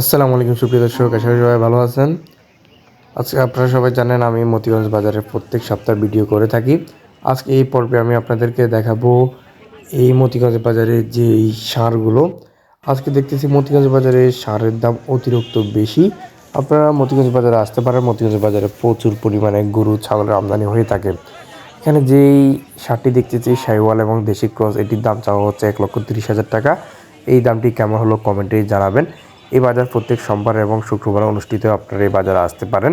আসসালামু আলাইকুম, সুপ্রিয় দর্শক, আশা করি সবাই ভালো আছেন। আজকে আপনারা সবাই জানেন, আমি মতিগঞ্জ বাজারে প্রত্যেক সপ্তাহ ভিডিও করে থাকি। আজকে এই পর্বে আমি আপনাদেরকে দেখাবো এই মতিগঞ্জ বাজারে যে এই সারগুলো। আজকে দেখতেছি মতিগঞ্জ বাজারে সারের দাম অতিরিক্ত বেশি। আপনারা মতিগঞ্জ বাজারে আসতে পারেন, মতিগঞ্জ বাজারে প্রচুর পরিমাণে গরু ছাগলের আমদানি হয়ে থাকে। এখানে যেই সারটি দেখতেছি, সাইওয়াল এবং দেশি ক্রস, এটির দাম চাওয়া হচ্ছে এক লক্ষ তিরিশ হাজার টাকা। এই দামটি কেমন হলো কমেন্টে জানাবেন। এই বাজার প্রত্যেক সোমবার এবং শুক্রবার অনুষ্ঠিত আপনারা এই বাজারে আসতে পারেন।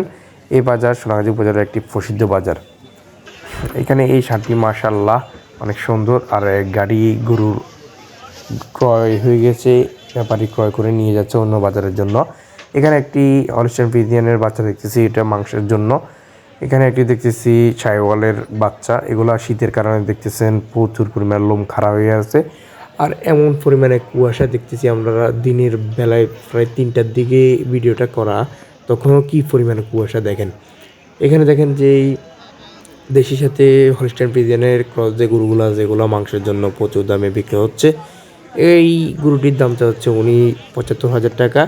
এই বাজার সোনাগাজী বাজারের একটি প্রসিদ্ধ বাজার। এখানে এই শান্তি মার্শাল্লাহ অনেক সুন্দর আর গাড়ি, গরুর ক্রয় হয়ে গেছে, ব্যাপারী ক্রয় করে নিয়ে যাচ্ছে অন্য বাজারের জন্য। এখানে একটি অলিস্টান ফিজিয়ানের বাচ্চা দেখতেছি, এটা মাংসের জন্য। এখানে একটি দেখতেছি ছাইওয়ালের বাচ্চা, এগুলো শীতের কারণে দেখতেছেন প্রচুর পরিমাণ লোম খারাপ হয়ে আছে। আর এমন পরিমাণে কুয়াশা দেখতেছি আমরা দিনের বেলায় প্রায় তিনটার দিকে ভিডিওটা করা, তখনও কি পরিমাণে কুয়াশা দেখেন? এখানে দেখেন যে এই দেশির সাথে হলিস্টাইন ফ্রিজিয়ানের ক্রস যে গরুগুলো, যেগুলো মাংসের জন্য প্রচুর দামে বিক্রি হচ্ছে, এই গরুটির দামটা হচ্ছে উনি পঁচাত্তর হাজার টাকা,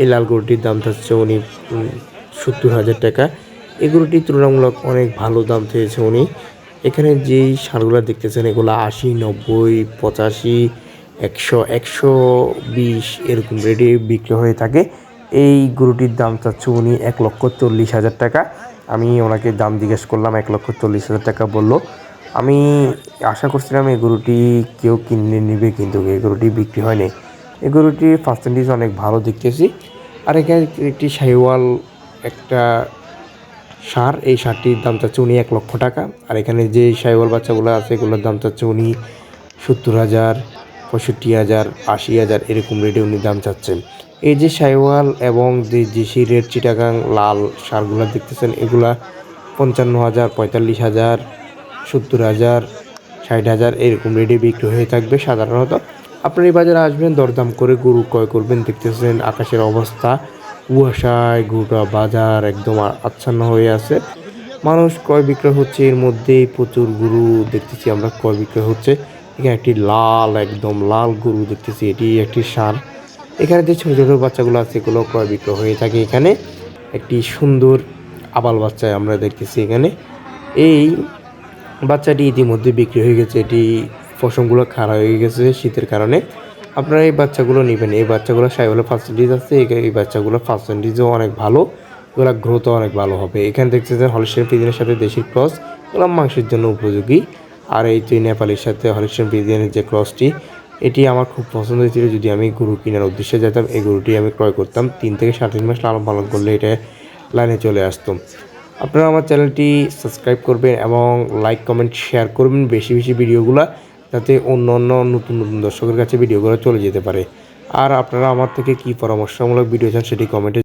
এই লাল গরুটির দামটা হচ্ছে উনি সত্তর হাজার টাকা। এই গরুটি তুলনামূলক অনেক ভালো দাম চেয়েছে উনি। এখানে যেই সারগুলো দেখতেছেন, এগুলো আশি, নব্বই, পঁচাশি, একশো একশো বিশ এরকম রেটে বিক্রি হয়ে থাকে। এই গরুটির দাম চাচ্ছে উনি এক লক্ষ চল্লিশ হাজার টাকা। আমি ওনাকে দাম জিজ্ঞেস করলাম, এক লক্ষ চল্লিশ হাজার টাকা বলল, আমি আশা করছিলাম এই গরুটি কেউ কিনে নেবে কিন্তু এই গরুটি বিক্রি হয়নি। এই গরুটির পার্সেন্টেজ অনেক ভালো দেখতেছি। আর এখানে একটি শাহিওয়াল একটা সার, এই সারটির দাম চাচ্ছে উনি এক লক্ষ টাকা। আর এখানে যে সাইওয়াল বাচ্চাগুলো আছে, এগুলোর দাম চাচ্ছে উনি সত্তর হাজার, পঁয়ষট্টি হাজার, আশি হাজার, এরকম রেটে উনি দাম চাচ্ছেন। এই যে সাইওয়াল এবং যে দেশি রেড চিটাগাং লাল সারগুলো দেখতেছেন, এগুলা পঞ্চান্ন হাজার, পঁয়তাল্লিশ হাজার, সত্তর হাজার, ষাট হাজার, এরকম রেটে বিক্রি হয়ে থাকবে সাধারণত। আপনার এই বাজারে আসবেন, দরদাম করে গরু ক্রয় করবেন, দেখতেছেন আকাশের অবস্থা। কুয়াশায় গোটা বাজার একদম আচ্ছন্ন হয়ে আছে। মানুষ ক্রয় বিক্রয় হচ্ছে, এর মধ্যেই প্রচুর গরু দেখতেছি আমরা, ক্রয় বিক্রয় হচ্ছে। এখানে একটি লাল, একদম লাল গরু দেখতেছি, এটি একটি সার এখানে যে ছোটো ছোটো বাচ্চাগুলো আছে, এগুলো ক্রয় বিক্রয় হয়ে থাকে এখানে। একটি সুন্দর আবাল বাচ্চা আমরা দেখতেছি এখানে। এই বাচ্চাটি ইতিমধ্যে বিক্রি হয়ে গেছে, এটি ফসলগুলো খারাপ হয়ে গেছে শীতের কারণে। আপনারা এই বাচ্চাগুলো নেবেন। এই বাচ্চাগুলো সাইবলে পার্সেন্টেজ আছে, এই বাচ্চাগুলো পার্সেন্টেজও অনেক ভালো। এগুলো গ্রোথও অনেক ভালো হবে। এখানে দেখতে যে হলিস্টেন ফিজিয়ানের সাথে দেশির ক্রস এগুলো মাংসের জন্য উপযোগী। আর এই তুই নেপালির সাথে হলিস্টেন ফিজিয়ানের যে ক্রসটি এটি আমার খুব পছন্দ হয়েছিল যদি আমি গরু কেনার উদ্দেশ্যে যেতাম। এই গরুটি আমি ক্রয় করতাম। তিন থেকে সাড়ে তিন মাস লালন পালন করলে এটা লাইনে চলে আসতাম আপনারা আমার চ্যানেলটি সাবস্ক্রাইব করবেন এবং লাইক কমেন্ট শেয়ার করবেন। বেশি বেশি ভিডিওগুলো যাতে অন্য অন্য নতুন নতুন দর্শকের কাছে ভিডিওগুলো চলে যেতে পারে। আর আপনারা আমার থেকে কী পরামর্শমূলক ভিডিও চান সেটি কমেন্টে